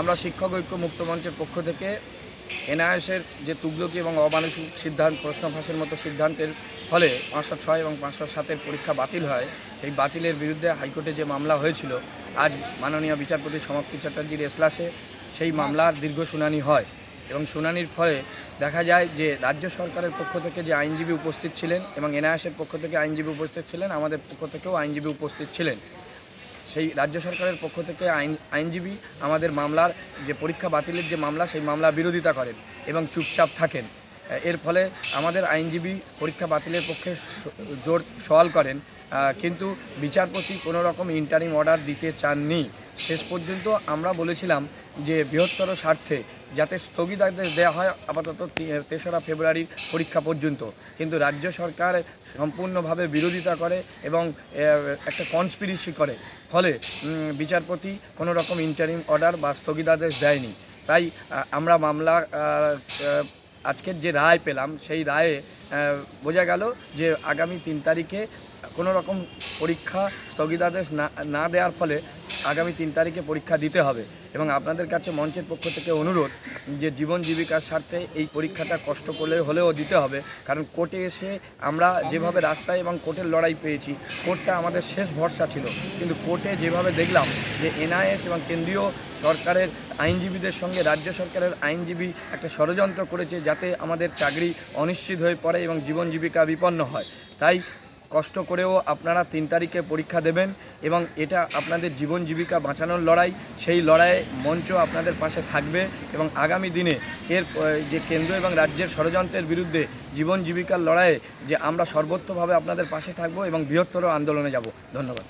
আমরা শিক্ষক ঐক্য মুক্ত মঞ্চের পক্ষ থেকে এনআইএসের যে তুগলকি এবং অমানসিক সিদ্ধান্ত প্রশ্ন ফাঁসের মতো সিদ্ধান্তের ফলে পাঁচশো ছয় এবং পাঁচশো সাতের পরীক্ষা বাতিল হয়। সেই বাতিলের বিরুদ্ধে হাইকোর্টে যে মামলা হয়েছিল, আজ মাননীয় বিচারপতি সমাপ্তি চ্যাটার্জির এসলাসে সেই মামলার দীর্ঘ শুনানি হয় এবং শুনানির ফলে দেখা যায় যে রাজ্য সরকারের পক্ষ থেকে যে আইনজীবী উপস্থিত ছিলেন এবং এনআইএসের পক্ষ থেকে আইনজীবী উপস্থিত ছিলেন, আমাদের পক্ষ থেকেও আইনজীবী উপস্থিত ছিলেন। সেই রাজ্য সরকারের পক্ষ থেকে আইন, আইনজীবী আমাদের মামলার যে পরীক্ষা বাতিলের যে মামলা, সেই মামলা বিরোধিতা করেন এবং চুপচাপ থাকেন। এর ফলে আমাদের আইনজীবী পরীক্ষা বাতিলের পক্ষে জোর সওয়াল করেন। কিন্তু বিচারপতি কোনো রকম ইন্টারিম অর্ডার দিতে চাননি। শেষ পর্যন্ত আমরা বলেছিলাম যে বৃহত্তর স্বার্থে যাতে স্থগিতাদেশ দেওয়া হয় আপাতত তেসরা ফেব্রুয়ারির পরীক্ষা পর্যন্ত। কিন্তু রাজ্য সরকার সম্পূর্ণভাবে বিরোধিতা করে এবং একটা কনস্পিরিসি করে। ফলে বিচারপতি কোনো রকম ইন্টারিম অর্ডার বা স্থগিতাদেশ দেয়নি। তাই আমরা মামলা আজকের যে রায় পেলাম, সেই রায়ে বোঝা গেল যে আগামী তিন তারিখে কোনো রকম পরীক্ষা স্থগিতাদেশ না না দেওয়ার ফলে আগামী তিন তারিখে পরীক্ষা দিতে হবে। এবং আপনাদের কাছে মঞ্চের পক্ষ থেকে অনুরোধ যে জীবন জীবিকার স্বার্থে এই পরীক্ষাটা কষ্ট করলে হলেও দিতে হবে। কারণ কোর্টে এসে আমরা যেভাবে রাস্তায় এবং কোর্টের লড়াই পেয়েছি, কোর্টটা আমাদের শেষ ভরসা ছিল। কিন্তু কোর্টে যেভাবে দেখলাম যে এনআইএস এবং কেন্দ্রীয় সরকারের আইনজীবীদের সঙ্গে রাজ্য সরকারের আইনজীবী একটা ষড়যন্ত্র করেছে যাতে আমাদের চাকরি অনিশ্চিত হয়ে পড়ে এবং জীবন জীবিকা বিপন্ন হয়। তাই কষ্ট করেও আপনারা তিন তারিখে পরীক্ষা দেবেন এবং এটা আপনাদের জীবন জীবিকা বাঁচানোর লড়াই, সেই লড়াইয়ে মঞ্চ আপনাদের পাশে থাকবে এবং আগামী দিনে এর যে কেন্দ্র এবং রাজ্যের ষড়যন্ত্রের বিরুদ্ধে জীবন জীবিকার লড়াইয়ে যে আমরা সর্বত্রভাবে আপনাদের পাশে থাকব এবং বৃহত্তর আন্দোলনে যাব। ধন্যবাদ।